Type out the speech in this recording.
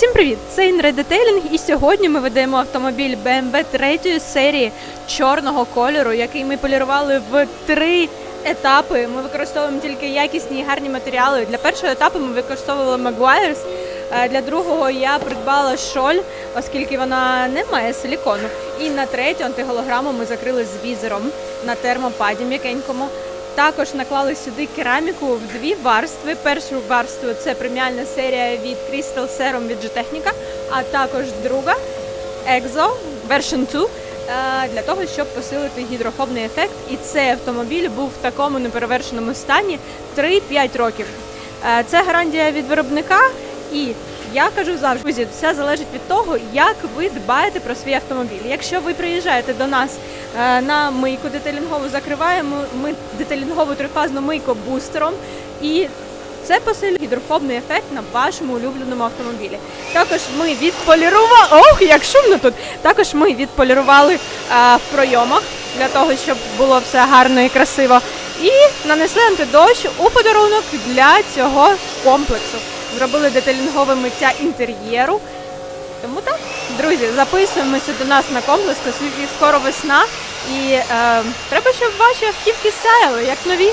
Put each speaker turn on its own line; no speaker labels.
Всім привіт! Це Інре Детейлінг, і сьогодні ми ведемо автомобіль BMW третьої серії чорного кольору, який ми полірували в три етапи. Ми використовуємо тільки якісні і гарні матеріали. Для першого етапу ми використовували Maguire's, е, для другого я придбала шоль, оскільки вона не має силікону. І на третю антиголограму ми закрили з візером на термопаді м'якенькому. Також наклали сюди кераміку в дві варстви. Першу варству це преміальна серія від Crystal Serum від G-Technica, а також друга EXO Version 2 е, для того, щоб посилити гідрофобний ефект. І цей автомобіль був в такому неперевершеному стані 3-5 років. Е, Це гарантія від виробника і. Я кажу завжди, друзі, все залежить від того, як ви дбаєте про свій автомобіль. Якщо ви приїжджаєте до нас е, на мийку детелінгову, закриваємо ми детелінгову трифазну мийку бустером, і це посилює гідрофобний ефект на вашому улюбленому автомобілі. Також ми відполірували. Ох, як шумно тут! Також ми відполірували е, в пройомах для того, щоб було все гарно і красиво. І нанесли антидощ у подарунок для цього комплексу зробили деталінгове миття інтер'єру. Тому так, друзі, записуємося до нас на комплекс, оскільки скоро весна. І е, треба, щоб ваші автівки сяяли, як нові.